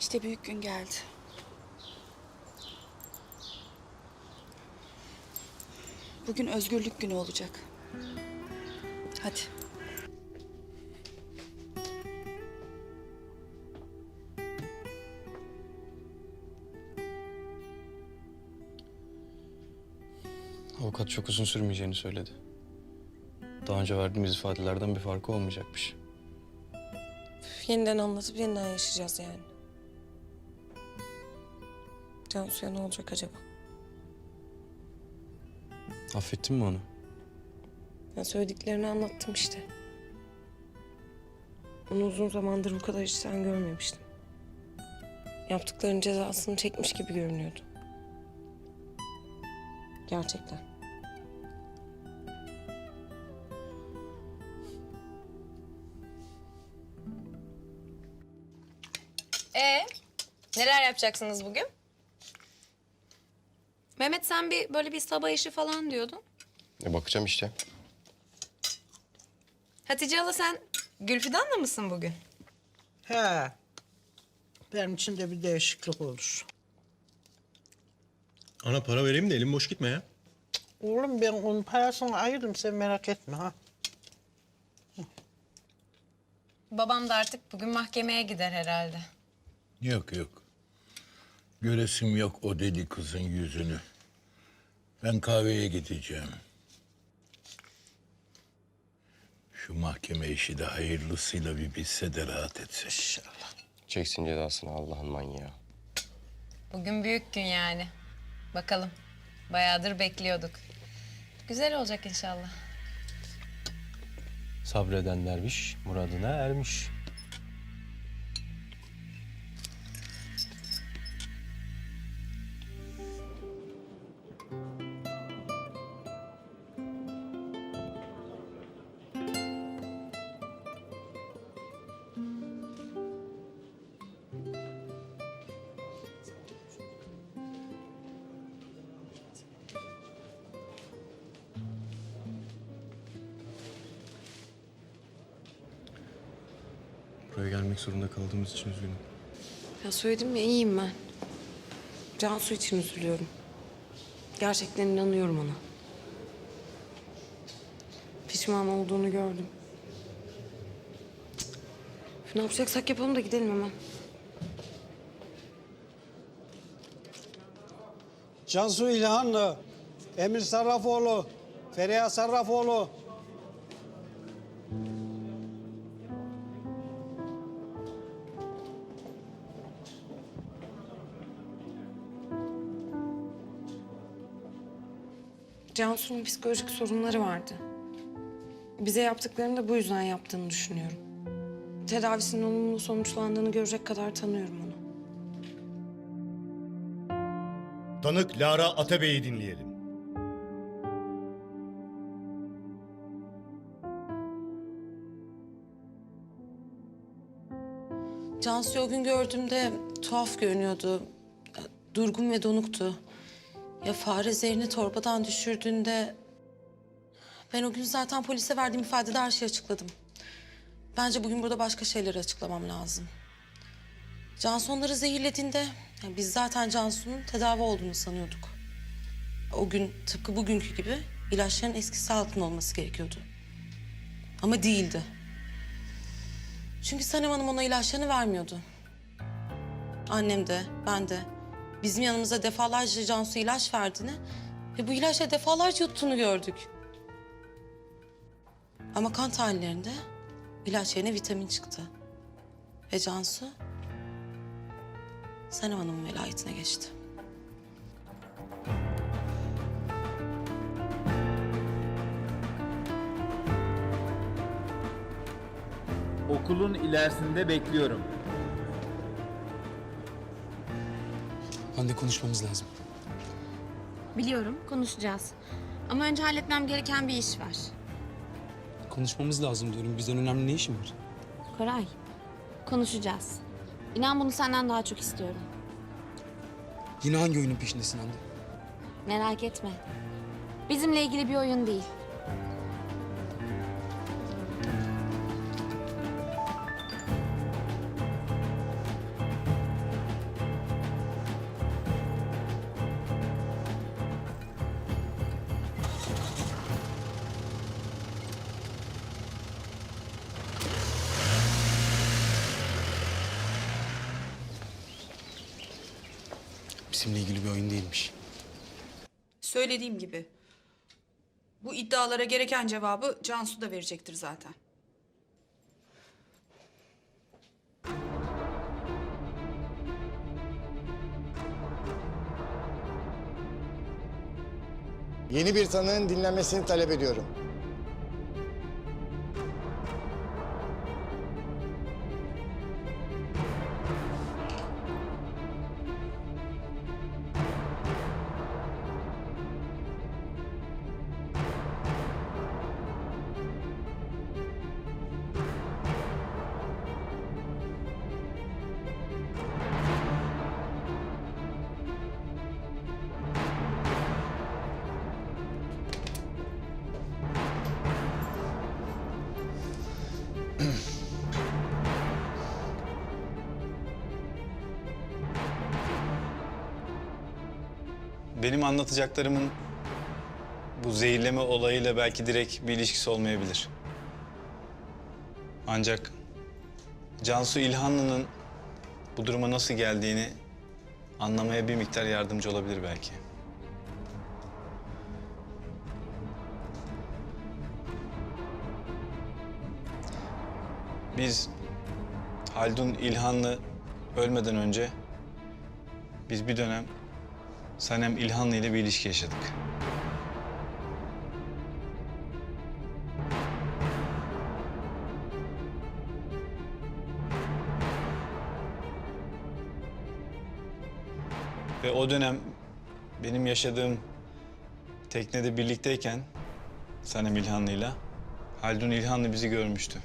İşte büyük gün geldi. Bugün özgürlük günü olacak. Hadi. Avukat çok uzun sürmeyeceğini söyledi. Daha önce verdiğimiz ifadelerden bir farkı olmayacakmış. Yeniden anlatıp yeniden yaşayacağız yani. Cansu'ya ne olacak acaba? Affettin mi onu? Ben söylediklerini anlattım işte. Onu uzun zamandır bu kadar içten görmemiştim. Yaptıklarının cezasını çekmiş gibi görünüyordu. Gerçekten. Ee, neler yapacaksınız bugün? Mehmet sen bir böyle bir sabah işi falan diyordun. E bakacağım işte. Hatice hala sen Gülfidan'la mısın bugün? He. Benim için de bir değişiklik olur. Ana para vereyim de elim boş gitme ya. Oğlum ben onun parasını ayırdım sen merak etme ha. Babam da artık bugün mahkemeye gider herhalde. Yok yok. Göresim yok o deli kızın yüzünü. Ben kahveye gideceğim. Şu mahkeme işi de hayırlısıyla bir bitse de rahat etse. İnşallah. Çeksin cezasını Allah'ın manyağı. Bugün büyük gün yani. Bakalım. Bayağıdır bekliyorduk. Güzel olacak inşallah. Sabreden derviş muradına ermiş. Buraya gelmek zorunda kaldığımız için üzgünüm. Ya söyledim ya iyiyim ben. Cansu için üzülüyorum. Gerçekten inanıyorum ona. Pişman olduğunu gördüm. Üf, Ne yapacaksak yapalım da gidelim hemen. Cansu İlhanlı, Emir Sarrafoğlu, Feriha Sarrafoğlu. Cansu'nun psikolojik sorunları vardı. Bize yaptıklarını da bu yüzden yaptığını düşünüyorum. Tedavisinin olumlu sonuçlandığını görecek kadar tanıyorum onu. Tanık Lara Atabey'i dinleyelim. Cansu'yu o gün gördüğümde tuhaf görünüyordu. Durgun ve donuktu. Ya fare zehrini torbadan düşürdüğünde... Ben o gün zaten polise verdiğim ifadede her şeyi açıkladım. Bence bugün burada başka şeyleri açıklamam lazım. Cansu onları zehirlediğinde... ya biz zaten Cansu'nun tedavi olduğunu sanıyorduk. O gün tıpkı bugünkü gibi ilaçların eskisi altın olması gerekiyordu. Ama değildi. Çünkü Sanem Hanım ona ilaçlarını vermiyordu. Annem de, ben de bizim yanımıza defalarca Cansu ilaç verdiğini ve bu ilaçla defalarca yuttuğunu gördük. Ama kan tahlillerinde ilaç yerine vitamin çıktı. Ve Cansu Sanem Hanım'ın velayetine geçti. Okulun ilerisinde bekliyorum. Hande konuşmamız lazım. Biliyorum, konuşacağız. Ama önce halletmem gereken bir iş var. Konuşmamız lazım diyorum. Bizden önemli ne işin var? Koray, konuşacağız. İnan bunu senden daha çok istiyorum. Yine hangi oyunun peşindesin Hande? Merak etme. Bizimle ilgili bir oyun değil. Taksim'le ilgili bir oyun değilmiş. Söylediğim gibi. Bu iddialara gereken cevabı Cansu da verecektir zaten. Yeni bir tanığın dinlenmesini talep ediyorum. Benim anlatacaklarımın bu zehirleme olayıyla belki direkt bir ilişkisi olmayabilir. Ancak Cansu İlhanlı'nın bu duruma nasıl geldiğini anlamaya bir miktar yardımcı olabilir belki. Biz Haldun İlhanlı ölmeden önce biz bir dönem Sanem İlhanlı ile bir ilişki yaşadık. Ve o dönem benim yaşadığım teknede birlikteyken Sanem İlhanlı'yla Haldun İlhanlı bizi görmüştü.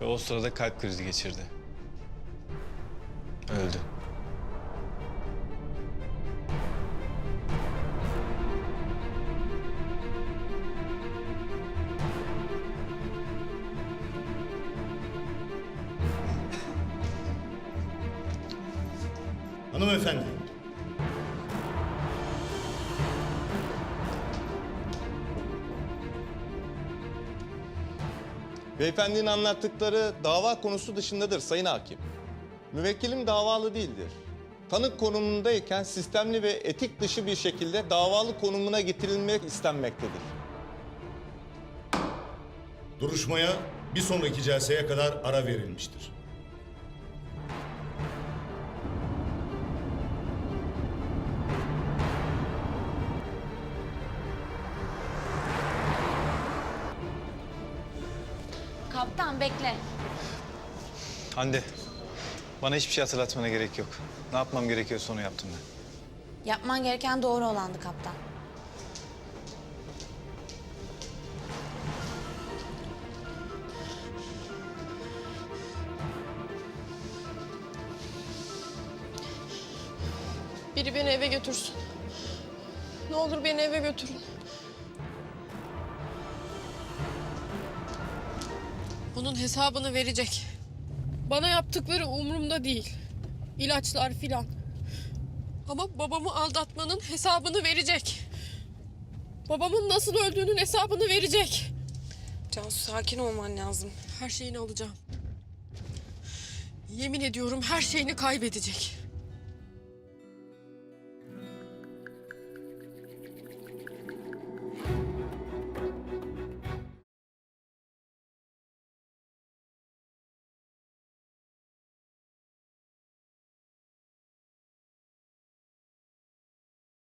Ve o sırada kalp krizi geçirdi. Öldü. Hanımefendi. Beyefendinin anlattıkları dava konusu dışındadır Sayın Hakim. Müvekkilim davalı değildir. Tanık konumundayken sistemli ve etik dışı bir şekilde davalı konumuna getirilmek istenmektedir. Duruşmaya bir sonraki celseye kadar ara verilmiştir. Kaptan bekle. Hande, bana hiçbir şey hatırlatmana gerek yok. Ne yapmam gerekiyorsa onu yaptım ben. Yapman gereken doğru olandı kaptan. Biri beni eve götürsün. Ne olur beni eve götürün. Hesabını verecek. Bana yaptıkları umurumda değil. İlaçlar filan. Ama babamı aldatmanın hesabını verecek. Babamın nasıl öldüğünün hesabını verecek. Cansu sakin olman lazım. Her şeyini alacağım. Yemin ediyorum her şeyini kaybedecek.